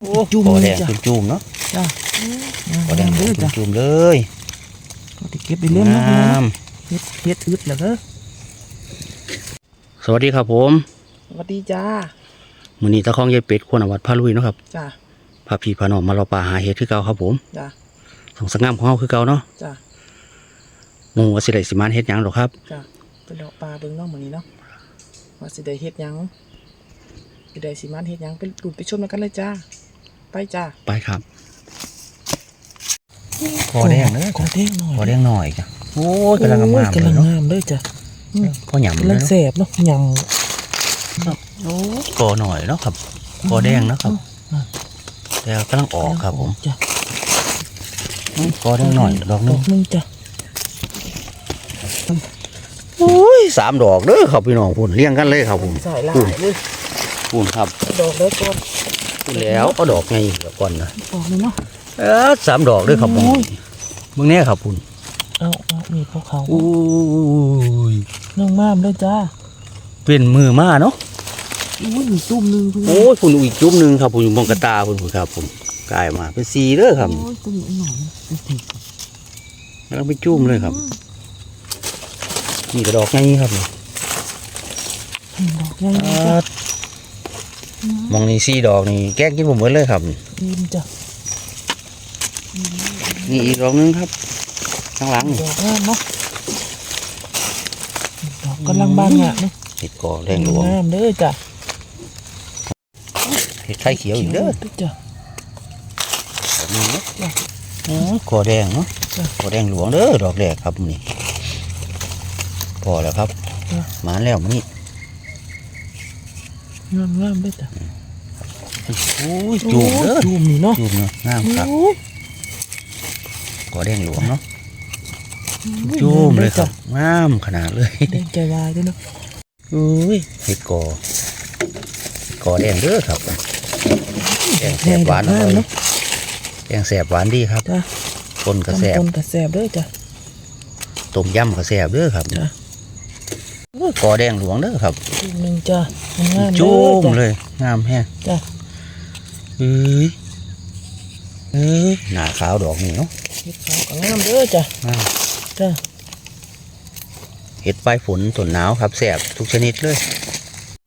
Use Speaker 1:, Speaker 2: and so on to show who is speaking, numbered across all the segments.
Speaker 1: โอ้
Speaker 2: จุ่ม
Speaker 1: ขอแดง
Speaker 2: จ้ะ
Speaker 1: จุ่มๆเนาะ
Speaker 2: จ้า
Speaker 1: ขอแดง
Speaker 2: เด้อจ้ะ
Speaker 1: จุ่มๆเลย
Speaker 2: ก็ติเก็บได้เล่นเนาะ
Speaker 1: งาม
Speaker 2: เฮ็ดเฮ็ดอึดแล้วเด้อ
Speaker 1: สวัสดีครับผม
Speaker 2: สวัสดีจ้า
Speaker 1: มื้อนี้ตะคองยายเป็ดควรวัดพาลุยเนาะครับ
Speaker 2: จ้า
Speaker 1: พาพี่พาน้องมารอป่าหาเห็ดคือเก่าครับผม
Speaker 2: จ้า
Speaker 1: สองสงงามของเฮาคือเก่าเนาะ
Speaker 2: จ้า
Speaker 1: หมู่ว่าสิได้สิมานเฮ็ดหยังหรอกครับ
Speaker 2: จ้าไปดอกปลาเบิ่งเนาะมื้อนี้เนาะว่าสิได้เฮ็ดหยังสิได้สิมันเฮ็ดหยังไปดูไปชมกันเลยจ้า ไปจ้า
Speaker 1: ไปครับขอแดงเด้อ
Speaker 2: ขอแดงหน่อย
Speaker 1: ขอแดงหน่อยจ้ะโอ้ยกำลังงาม
Speaker 2: โอ้ย
Speaker 1: ๆ
Speaker 2: กำ
Speaker 1: เล
Speaker 2: ลั
Speaker 1: ย
Speaker 2: ง
Speaker 1: เนาะ
Speaker 2: งามเลยจ้ะอืม
Speaker 1: พอหยำ
Speaker 2: กำ
Speaker 1: เล
Speaker 2: ลั
Speaker 1: ย
Speaker 2: ง
Speaker 1: เนาะ
Speaker 2: แสบเนาะย
Speaker 1: โอ้กอหน่อยเนาะครับกอแดงเนาะครับแต่กำลังำออกครับผม
Speaker 2: จ้ะ
Speaker 1: อืมกอแดงหน่อยดอกหนึ
Speaker 2: ดองกหนึงจ้ะ
Speaker 1: โอ้ยสามดอกเด้อครับพี่น้องพุ่นเลี้ยงกันเลยครับผม
Speaker 2: ใส่ลาย
Speaker 1: พุ่น
Speaker 2: เลย
Speaker 1: พุ่นครับ
Speaker 2: ดอกแล้วก่อน
Speaker 1: พุ่นแล้วก็ดอกไงเดี๋ยวก่อนนะ
Speaker 2: ดอกนี่เนาะ
Speaker 1: เออสามดอกเด้อครับผม
Speaker 2: โอ้ย
Speaker 1: เบิ่งแน่ครับพุ่น
Speaker 2: เอาเอามีพวกเขา
Speaker 1: อุ้ย
Speaker 2: น้องมามเลยจ้า
Speaker 1: เป็นมือมาเนาะ
Speaker 2: อุ้ยมีตุ้มหนึงพุ่น
Speaker 1: โอ้ยพุ่นอีกจุ่มหนึงครับพุ่นอยู่บนกระตาพุ่นพุ่นครับผมกลายมาเป็นสีเด้อครับ
Speaker 2: โอ้ยตุ้มอีกหน่อยโอเค
Speaker 1: แล้วไปจุ่มเลยครับนี่กระดอกไงครับนี่
Speaker 2: อืมดอกใหญ่
Speaker 1: อ่
Speaker 2: เลยจ้ะา
Speaker 1: มองนี่สี่ดอกนี่แกล้งกินผมหมดเลยครับ
Speaker 2: อิ่มจ้ะ
Speaker 1: นี่อีกดอกหนึงครับข้างหลังนี่
Speaker 2: ดอกงามเนาะดอกกำลังบานเนี่ยเนาะ
Speaker 1: เห็ดกอแดงหลวง
Speaker 2: งามเด้อจ้ะ
Speaker 1: เห็ดไข่เขียวอีกเด้อ
Speaker 2: จ้ะ
Speaker 1: ดอกนี้เนาะ
Speaker 2: จ้ะ
Speaker 1: อ๋อกอแดงเนาะ
Speaker 2: จ้ะ
Speaker 1: กอแดงหลวงเด้อดอกแรกครับนี่พอแล้วครับ
Speaker 2: จ้ะ
Speaker 1: มาแล้วมานี่
Speaker 2: งามงามเด้อจ้ะ
Speaker 1: โอ้ยจูบเด้อ
Speaker 2: จูบนี่เนาะ
Speaker 1: จูบเนาะงามครับ
Speaker 2: โอ้ย
Speaker 1: กอแดงหลวงเนาะจูบเลยครับงามขนาดเลย
Speaker 2: แดงใจวายด้วยเนาะ
Speaker 1: อุ้ยเห็ดกอกอแดงเด้อครับแดงแสบหวาน
Speaker 2: งาม
Speaker 1: เล
Speaker 2: เนาะ
Speaker 1: ยแดงแสบหวานดีครับ
Speaker 2: จ้ะ
Speaker 1: คนกระแสบ
Speaker 2: ต้นกระแสบเด้อจ้ะ
Speaker 1: ต้มยำกระแสบเด้อครับ
Speaker 2: จ้ะ
Speaker 1: โอ้ย กอแดงหลวงเด้อครับ
Speaker 2: จูบหนึ่งจ้ะงามเด้
Speaker 1: จู
Speaker 2: อบจ้ะ
Speaker 1: เลยงามแฮะ
Speaker 2: จ้ะ
Speaker 1: เอ้ยเอ้ยหน้าขาวดอกนี่เนาะ
Speaker 2: เฮ็ดขาวก็งามเด้อจ้ะ
Speaker 1: งาม
Speaker 2: จ้ะ
Speaker 1: เห็ดปลายฝนต้นหนาวครับแสบทุกชนิดเลย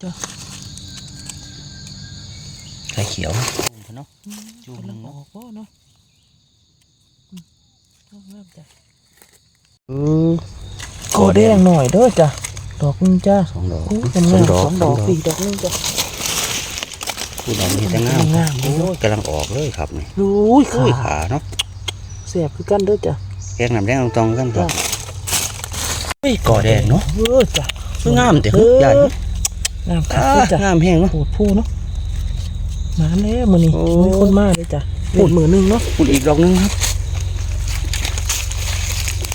Speaker 2: จ้ะ
Speaker 1: ไข่เขียวเนาะจูบหนึ่
Speaker 2: กำลั
Speaker 1: ง
Speaker 2: งอ
Speaker 1: เนาะ
Speaker 2: อกบ่เนาะอืมงามจ้ะ
Speaker 1: เออ
Speaker 2: โกแดงหน่อยเด้อจ้ะ ดอกหนึงจ้ะ
Speaker 1: สองดอก
Speaker 2: โอ้ย
Speaker 1: สอง
Speaker 2: งาม
Speaker 1: ดอก
Speaker 2: สองดอกสี่ดอกหนึงจ้ะ
Speaker 1: ผู้ดอกนี่แต่งาม
Speaker 2: งาม
Speaker 1: โอ้ยกำลังออกเลยครับนี่
Speaker 2: รู้ย
Speaker 1: อุ้ย
Speaker 2: ขา
Speaker 1: ขาเนาะ
Speaker 2: เสียบคือกันเด้อจ้ะ
Speaker 1: แกงน้ำแดงตรงๆกันต่อ
Speaker 2: จ้ะ
Speaker 1: เฮ้ยก่อแดงเนาะ
Speaker 2: เออจ้ะ
Speaker 1: คืองามแต่
Speaker 2: เอ
Speaker 1: คือ
Speaker 2: อ
Speaker 1: ใหญ่
Speaker 2: งามคั
Speaker 1: อ่าก
Speaker 2: เด้อจ้ะ
Speaker 1: งามแห้งเนาะ
Speaker 2: โหดผู้เนาะมาแล้วมื้อนี้
Speaker 1: โอ้
Speaker 2: มีคนมาเลยจ้ะ
Speaker 1: พู
Speaker 2: พู
Speaker 1: ด
Speaker 2: ดมือหนึงเนาะ
Speaker 1: พูดอีกดอกหนึงครับ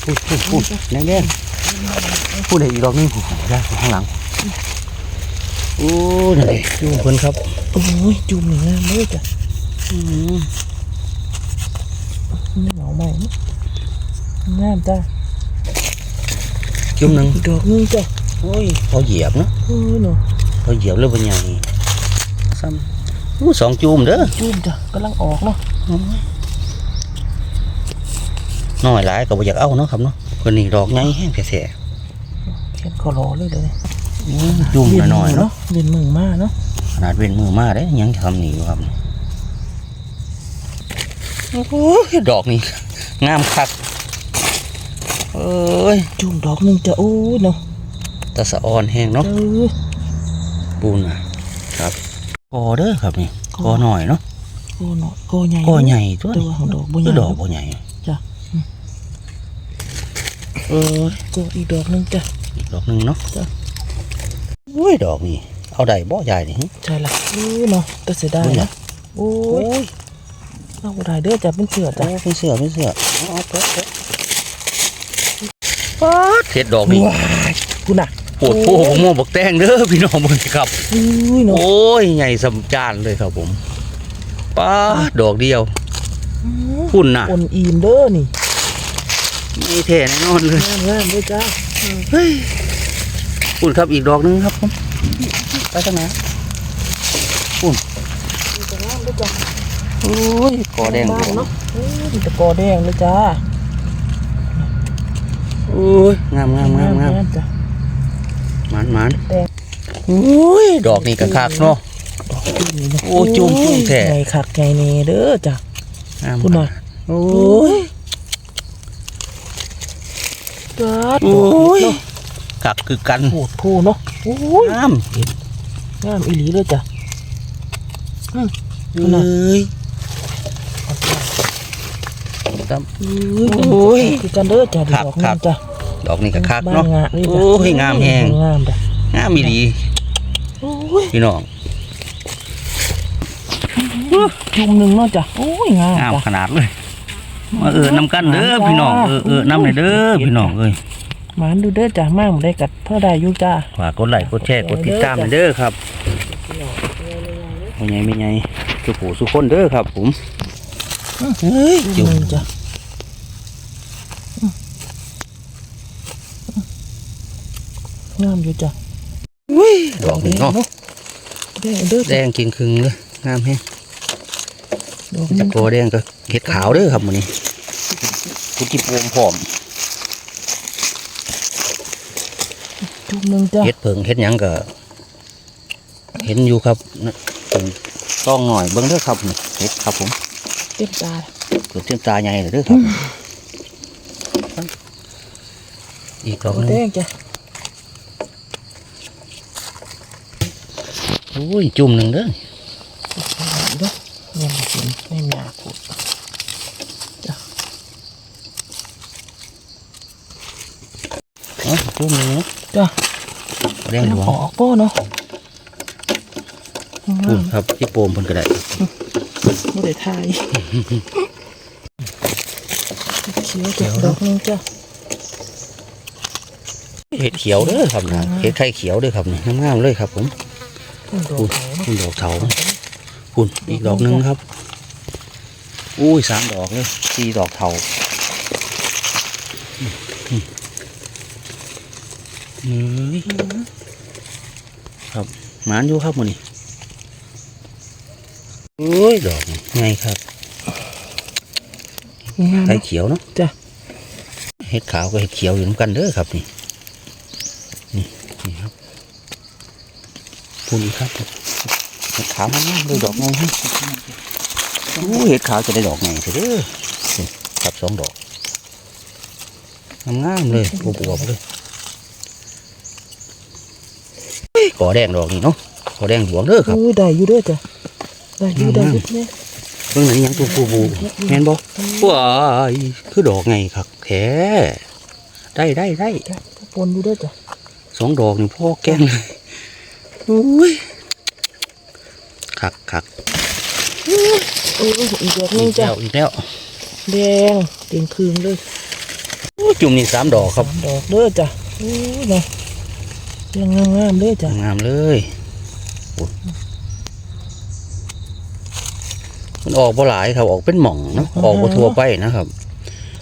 Speaker 1: พูดพูดพูดแดงแดง พูดอีกดอกหนึงพูดได้ข้างหลังโอ้นั่นเองดูเพิ่นครับ
Speaker 2: โอ้ยจุ่มนี่งามเลยจ้ะ
Speaker 1: อืม
Speaker 2: นี่เหงาใหม่เนาะงามจ้ะ
Speaker 1: จุ่มหนึ่ง
Speaker 2: อีกดอกหนึงจ้ะ
Speaker 1: โอ้ยเขาเหยียบเนาะ
Speaker 2: เออเนาะ
Speaker 1: เขาเหยียบเลยเป็นใหญ่ซ้ำอู้สองจุ่มเด้อ
Speaker 2: จุ่มจ้ะกำลังออกเนาะ
Speaker 1: น้อยหลายก็บ่อยากเอาเนาะครับเนาะคนนี้ดอกใหญ่แห้งแท้
Speaker 2: เขียนคอรอเลยเลย
Speaker 1: จุ่มหน่อยๆเนาะ
Speaker 2: เวียนมือมากเนาะ
Speaker 1: ขนาดเว้นมือมาได้ยังทำนี่อยู่ครับโอ้โหดอกนี่งามคักเอ้ย
Speaker 2: จุ่มดอกหนึงจะโอ้เนาะ
Speaker 1: ตะสะออนแห้งเนาะปูนน่ะครับกอเด้อครับนี่กอหน่อยเนาะ
Speaker 2: โอ้เนาะโกใหญ่
Speaker 1: กอใหญ่ตัว
Speaker 2: แต่
Speaker 1: นี้
Speaker 2: ว่าดอกบ่ใหญ่
Speaker 1: ดอกบ่ใหญ่
Speaker 2: จ้ะ
Speaker 1: เออ
Speaker 2: ก็อีกดอกหนึงจ้ะ
Speaker 1: ดอกหนึงเนาะ
Speaker 2: จ้ะ
Speaker 1: โอ้ยดอกนี่เอาได้บ่ใหญ่นี่
Speaker 2: ใช่ละเออเนาะแต่เสียดาย
Speaker 1: บ่ใหญ่
Speaker 2: นะโอ้
Speaker 1: โอ้
Speaker 2: ย
Speaker 1: ย
Speaker 2: เอาบ่ได้เด้อจ้ะเป็นเสือ
Speaker 1: โอ้
Speaker 2: จ้ะ
Speaker 1: เป็นเสือเป็นเสือเอาเอาเป๊ะเป๊ะป๊าดเห็ดดอกนี่
Speaker 2: ว้ายกูน่ะ
Speaker 1: ปวดโพผมมองบักแตงเด้อพี่น้องเบิ่งสิครับ
Speaker 2: อุ้ยเนาะ
Speaker 1: โอ้ยใหญ่สำจานเลยครับผมป้าดดอกเดียวพุ่นน่ะ
Speaker 2: คนอีมเด้อนี่
Speaker 1: ไม่แท้แน่นอนเลย
Speaker 2: งามงามเด้อจ้ะ
Speaker 1: เฮ้ยพุ่นครับอีกดอกหนึงครับผมไปทางไหน
Speaker 2: นี่ก็งามเด้อจ้ะ
Speaker 1: โอ้ยกอแดง
Speaker 2: บ้านเนาะโอ้ยมีแตะกอแดงเลยจ้า
Speaker 1: โอ้ยงามงามงามงาม
Speaker 2: จ้ะ
Speaker 1: หมันหมัน
Speaker 2: แดง
Speaker 1: โอ้ยดอกนี่ก็คักเนาะ
Speaker 2: ดอกจุ่มนี่เนาะ
Speaker 1: โอ้จุ่มจุ่มแท้
Speaker 2: ไงคักไงเน่เด้อจ้ะ
Speaker 1: งาม
Speaker 2: คุณน่ะ
Speaker 1: โอ้
Speaker 2: โอ้
Speaker 1: ย
Speaker 2: ยจ้า
Speaker 1: โอ้ย
Speaker 2: เนาะ
Speaker 1: คักคือกัน
Speaker 2: โหดโพเนาะโอ้ย
Speaker 1: งาม
Speaker 2: งามอีหลีเลยจ้ะ
Speaker 1: เอ้ยครับ
Speaker 2: โอ้ยคือกันเด้อจ้ะ
Speaker 1: ครับ
Speaker 2: ดอก
Speaker 1: ครั
Speaker 2: งา
Speaker 1: บ
Speaker 2: มจ้ะ
Speaker 1: ดอกนี่ก็คัก
Speaker 2: บ้าน
Speaker 1: เนาะ
Speaker 2: งามนี่จ้ะ
Speaker 1: โอ้ยงามแฮง
Speaker 2: งามจ้ะ
Speaker 1: งามมีดี
Speaker 2: โอ้ย
Speaker 1: พี่น้อง
Speaker 2: จุ่มหนึ่งเนาะจ้ะโอ้ยงาม
Speaker 1: งาม
Speaker 2: จ้ะ
Speaker 1: ขนาดเลยมาเออน้ำกันเด้อพี่น้องเออเออน้ำเลยเด้อพี่น้องเอ้ย
Speaker 2: หมานดูเด้อจ้ะมากได้กัดเท่าใดอยู่จ้า
Speaker 1: ฝากกดไลค์กดแชร์กดติดตามหน่อยเด้อครับไม่ไงไม่ไงคือผู้สุคนเด้อครับ ผมเฮ้ย
Speaker 2: จุ่
Speaker 1: จุ่
Speaker 2: ม
Speaker 1: ม
Speaker 2: หนึ่งจ้ะงามอยู่จ้ะ
Speaker 1: ดอกนี่เนาะ
Speaker 2: แดงเด้อ
Speaker 1: แด
Speaker 2: จ้ะ
Speaker 1: งกินครึ่งเลยงามแฮง
Speaker 2: ดอก
Speaker 1: จั
Speaker 2: นี้
Speaker 1: กโกแดงก็เห็ดขาวเด้อครับมื้อนี้กุจิโปมพร้อม
Speaker 2: จุ่มหนึ่งจ้ะ
Speaker 1: เห็ดเผิงเห็ดหยังก็เห็นอยู่ครับนะผมต้องหน่อยเบิ่งเด้อครับนี่เห็ดครับผม
Speaker 2: เต็มตา
Speaker 1: เกิดเต็มตาใหญ่เลยเด้อครับ อีกดอกหนึ
Speaker 2: แด
Speaker 1: ง
Speaker 2: งจ้ะ
Speaker 1: โอ้ยจุ่มหนึ่งเด้อ
Speaker 2: เด้อเนี่ยมันสิไม่มีอาพูด
Speaker 1: เอ้าจุ่มหนึ่งเนาะ
Speaker 2: จ้ะ
Speaker 1: แดงหลวง
Speaker 2: ออกก็เนาะ
Speaker 1: พูดครับที่โปมเพิ่นก็ได้
Speaker 2: ไม่ได้ทายเขียวจ้ะดอกหนึงจ้ะ
Speaker 1: เห็ดเขียวเด้อครับนะเห็ดไข่เขียวเด้อครับนี่งามๆเลยครับ ผม
Speaker 2: ดอก
Speaker 1: พูด
Speaker 2: เขาเนาะ
Speaker 1: พูดดอกเสาพูดอีกดอกหนึงครับ อุ้ยสามดอกเลยสี่ดอกเทาอืม เฮ้ยครับหมานอยู่ครับมื้อนี้โอ้ยดอกนี่ไงครับ
Speaker 2: งาม
Speaker 1: ไข่
Speaker 2: เนาะ
Speaker 1: เขียวเนาะ
Speaker 2: จ้ะ
Speaker 1: เห็ดขาวกับเห็ดเขียวอยู่ด้วยกันเด้อครับนี่นี่นี่ครับพูนอีกครับเห็ดขาวมันงามเลยดอกไงฮะโอ้เห็ดขาวจะได้ดอกไงเถอะเด้อนี่ครับสองดอกงามๆเลยอวบๆเลย เฮ้ยก่อแดงดอกนี่เนาะก่อแดงหลวงเด้อครับ
Speaker 2: อุ้ยได้อยู่เด้อจ้ะได้อยู่ได้อยู่เนี่ย
Speaker 1: เบิ่งไหนยังตัวปูบูแม่นบ่ว้ายคือดอกไงครับแท้ได้ได้ได้
Speaker 2: จ้ะปนอยู่เด้อจ้ะ
Speaker 1: สองดอกนี่พ่อแกล้งเลยอุ้ยคักคัก
Speaker 2: โอ้ยอีกดอกหนึ
Speaker 1: อี
Speaker 2: ง
Speaker 1: ก
Speaker 2: จ้ะ
Speaker 1: แล้วอีกแล้ว
Speaker 2: แดงเต็มคืนเลย
Speaker 1: โอ้ยจุ่มนี่สามดอกครับ
Speaker 2: สามดอกเด้อจ้ะโอ้ยนะ ยังงามๆเด้อจ้ะ
Speaker 1: งามเลยโอ้ยมันออกบ่หลายครับออกเป็นหม่องเนาะออกบ่ทั่วไปนะครับ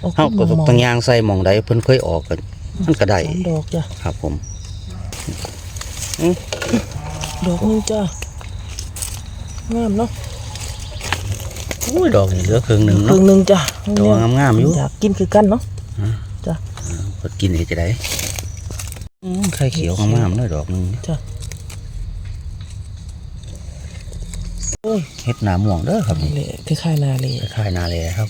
Speaker 2: ออก
Speaker 1: เฮาก็
Speaker 2: มองๆ
Speaker 1: ต้องยางใส่หม่องใดเพิ่นเคยออกกันมันก็ได้
Speaker 2: สามดอกจ้ะ
Speaker 1: ครับผม
Speaker 2: ดอกหนึงจ้ะงามเนาะ
Speaker 1: โอ้ยดอกนี่เหลือครึ่งหนึง
Speaker 2: ครึ่
Speaker 1: เนาะ
Speaker 2: งหนึงจ้ะ
Speaker 1: ดอกงามๆอยู่
Speaker 2: อยากกินคือกันเนาะ
Speaker 1: เพิ่นกินนี่จะได้อืม ไข่เขียวงามๆเลยดอกหนึง
Speaker 2: จ้ะโอ้ย
Speaker 1: เฮ็ดหนาม่วงเด้อครับนี่
Speaker 2: เละคล้ายๆนาเลย
Speaker 1: คล้ายๆนาแลครับ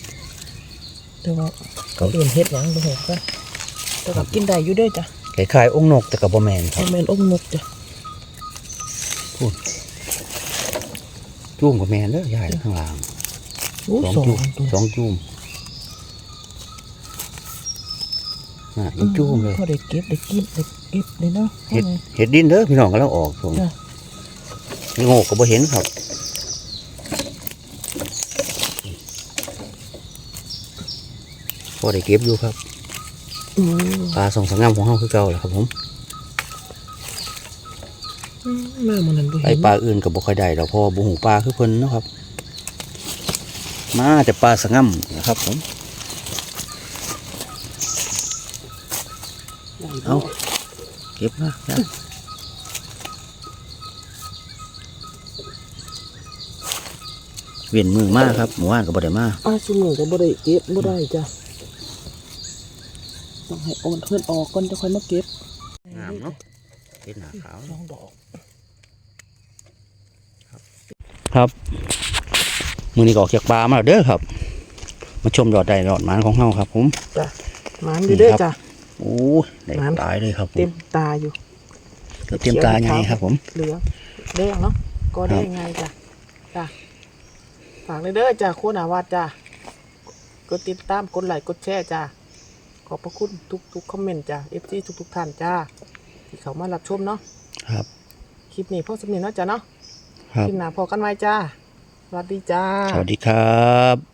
Speaker 2: แต่ว่าเขาเอื่นเฮ็ดหยังบ่ฮู้กันแต่ก็กินได้อยู่เด้อจ้ะ
Speaker 1: คล้ายๆองค์นกแต่กับบ่แมนค
Speaker 2: บ่
Speaker 1: รับ
Speaker 2: แม่นอมนกจ้ะ
Speaker 1: จุ่มกับแมนเด้อยายข้างล่าง
Speaker 2: โอ้
Speaker 1: สอง
Speaker 2: สอง
Speaker 1: จุ่ม
Speaker 2: ตัว
Speaker 1: สองจุ่ม น่ะยังจุ่มเลย
Speaker 2: พอได้เก็บได้กินได้เก็บได้เนาะ
Speaker 1: เห็ดเห็ดดินเด้อพี่น้องกำลังออกผม
Speaker 2: จ้ะ
Speaker 1: นี่โง่ก็บ่เห็นครับพอได้เก็บอยู่ครับ
Speaker 2: อือ
Speaker 1: ปลาสองสามงามของเฮาคือเก่าแหละครับผม
Speaker 2: มามันนั้นบ่
Speaker 1: ไอ
Speaker 2: เห็น
Speaker 1: ปลาอื่นก็บ่ค่อยได้ดอกเพราะว่าบ่หูปลาคือเพิ่นเนาะครับ มาแต่ปลาสะง่ำนะครับผม เอาเก็บมาจ้ะเวียนมือมากครับหมู่บ้านก็บ่ได้มา
Speaker 2: อ้าวซุมือก็บ่ได้เก็บบ่ได้จ้ะต้องให้โอนเพิ่นออกก่อนจะค่อยมาเก็บ
Speaker 1: งามเนาะเห็ดหน้าขาว
Speaker 2: สองดอก
Speaker 1: ครับมือนี้ก็ออกจากปลามาแล้วเด้อครับ มาชมยอดได้ยอดหมันของเฮาครับ ผม
Speaker 2: จ้ะหมันอยู่เด้อ
Speaker 1: นี่ครับ
Speaker 2: จ้ะ
Speaker 1: โอ้ยได้
Speaker 2: หมาน
Speaker 1: ตายเลยครับผม
Speaker 2: เต็มตาอยู่
Speaker 1: เต็มตาใหญ่ครับ ผม
Speaker 2: เหลืองแดงเนาะก็ได้ไงจ้ะจ้ะฝากเลยเด้อจ้ะโคหนาวาดจ้ะกดติดตามกดไลค์กดแชร์จ้ะขอบพระคุณทุกทุกคอมเมนต์จ้ะ FC ทุกทุกๆท่านจ้าที่เขามารับชมเนาะ
Speaker 1: ครับ
Speaker 2: คลิปนี้พ่อสมนินเนาะจ้ะเนาะ
Speaker 1: ครับ
Speaker 2: คลิปหน้าพอกันไว้จ้าสวัสดีจ้า
Speaker 1: สวัสดีครับ